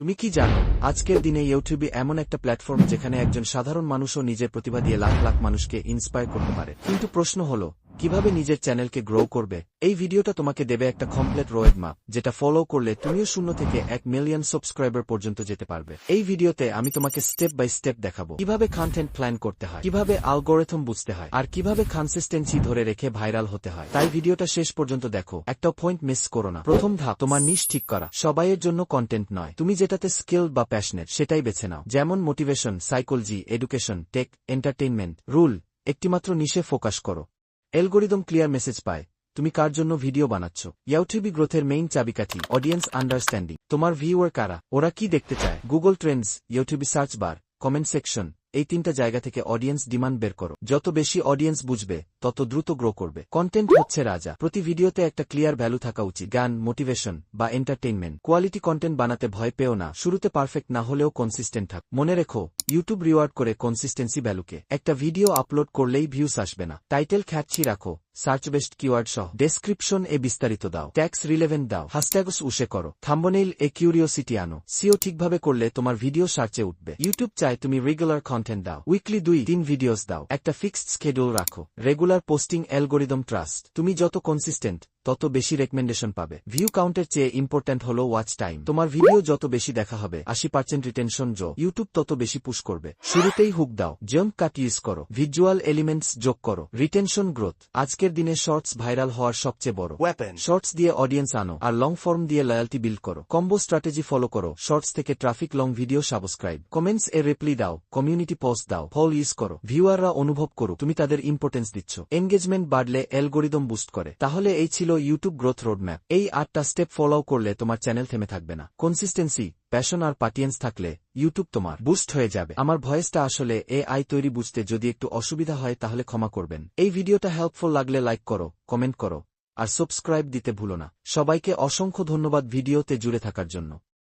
তুমি কি জানো, আজকের দিনে ইউটিউবে এমন একটা প্ল্যাটফর্ম যেখানে একজন সাধারণ মানুষও নিজের প্রতিভা দিয়ে লাখ লাখ মানুষকে ইন্সপায়ার করতে পারে। কিন্তু প্রশ্ন হলো কীভাবে নিজের চ্যানেলকে গ্রো করবে? এই ভিডিওটা তোমাকে দেবে একটা কমপ্লিট রোয়েড মাপ যেটা ফলো করলে তুমিও শূন্য থেকে এক মিলিয়ন সাবস্ক্রাইবার পর্যন্ত যেতে পারবে। এই ভিডিওতে আমি তোমাকে স্টেপ বাই স্টেপ দেখাবো। কীভাবে কন্টেন্ট প্ল্যান করতে হয়? কীভাবে আলগোরেথম বুঝতে হয়? আর কীভাবে কনসিস্টেন্সি ধরে রেখে ভাইরাল হতে হয়? তাই ভিডিওটা শেষ পর্যন্ত দেখো। একটা পয়েন্ট মিস করো না। প্রথম ধাপ, তোমার নিশ ঠিক করা। সবাইয়ের জন্য কন্টেন্ট নয়। তুমি যেটাতে স্কিল বা প্যাশনেট সেটাই বেছে নাও। যেমন motivation psychology education tech entertainment rule একটিমাত্র নিশে ফোকাস করো। এলগোরিদম ক্লিয়ার মেসেজ পায়। তুমি কার জন্য ভিডিও বানাচ্ছ? ইউটিউবি গ্রোথের মেইন চাবিকাঠি অডিয়েন্স আন্ডারস্ট্যান্ডিং তোমার ভিউয়ার কারা? ওরা কি দেখতে চায়? গুগল ট্রেন্ডস ইউটিউবি সার্চ বার কমেন্ট সেকশন এই তিনটা জায়গা থেকে অডিয়েন্স ডিমান্ড বের করো। যত বেশি অডিয়েন্স বুঝবে, তত দ্রুত গ্রো করবে। কন্টেন্ট হচ্ছে রাজা। প্রতি ভিডিওতে একটা ক্লিয়ার ভ্যালু থাকা উচিত। গান মোটিভেশন বা এন্টারটেইনমেন্ট কোয়ালিটি কন্টেন্ট বানাতে ভয় পেও না। শুরুতে পারফেক্ট না হলেও কনসিস্টেন্ট থাক। মনে রেখো ইউটিউব রিওয়ার্ড করে কনসিস্টেন্সি ভ্যালুকে একটা ভিডিও আপলোড করলেই ভিউস আসবে না। টাইটেল খ্যাটছি রাখো। সার্চ বেস্ট কিওয়ার্ড সহ। ডেসক্রিপশন এ বিস্তারিত দাও। ট্যাক্স রিলেভেন্ট দাও। হ্যাশট্যাগস উসে করো। থাম্বনেইল এ কিউরিওসিটি আনো। সিও ঠিকভাবে করলে তোমার ভিডিও সার্চে উঠবে। ইউটিউব চায় তুমি রেগুলার কন্টেন্ট দাও। উইকলি দুই, তিন ভিডিওস দাও। একটা ফিক্সড স্কেডিউল রাখো। রেগুলার পোস্টিং অ্যালগোরিদম ট্রাস্ট তুমি যত কনসিস্টেন্ট তত বেশি রেকমেন্ডেশন পাবে। ভিউ কাউন্টের চেয়ে ইম্পর্ট্যান্ট হলো ওয়াচ টাইম তোমার ভিডিও যত বেশি দেখা হবে আশি পার্সেন্ট রিটেনশন জো ইউটিউব তত বেশি পুশ করবে। শুরুতেই হুক দাও জাম্প কাট ইউজ করো ভিজুয়াল এলিমেন্টস যোগ করো রিটেনশন গ্রোথ আজকের দিনে শর্টস ভাইরাল হওয়ার সবচেয়ে বড়। Weapon. শর্টস দিয়ে অডিয়েন্স আনো আর লং ফর্ম দিয়ে লয়ালটি বিল্ড করো। কম্বো স্ট্র্যাটেজি ফলো করো শর্টস থেকে traffic long video subscribe comments এ রিপ্লি দাও কমিউনিটি পোস্ট দাও ফল ইউজ করো। ভিউয়াররা অনুভব করো তুমি তাদের ইম্পর্টেন্স দিচ্ছ। এনগেজমেন্ট বাড়লে অ্যালগোরিদম বুস্ট করে। তাহলে এই ছিল ইউটিউব গ্রোথ রোডম্যাপ এই আটটা স্টেপ ফলো করলে তোমার চ্যানেল থেমে থাকবে না। কনসিস্টেন্সি প্যাশন আর পাটিয়েন্স থাকলে ইউটিউব তোমার বুস্ট হয়ে যাবে। আমার ভয়েসটা আসলে এ আই তৈরি বুঝতে যদি একটু অসুবিধা হয় তাহলে ক্ষমা করবেন। এই ভিডিওটা হেল্পফুল লাগলে লাইক করো কমেন্ট করো, আর সাবস্ক্রাইব দিতে ভুলো না। সবাইকে অসংখ্য ধন্যবাদ ভিডিওতে জুড়ে থাকার জন্য।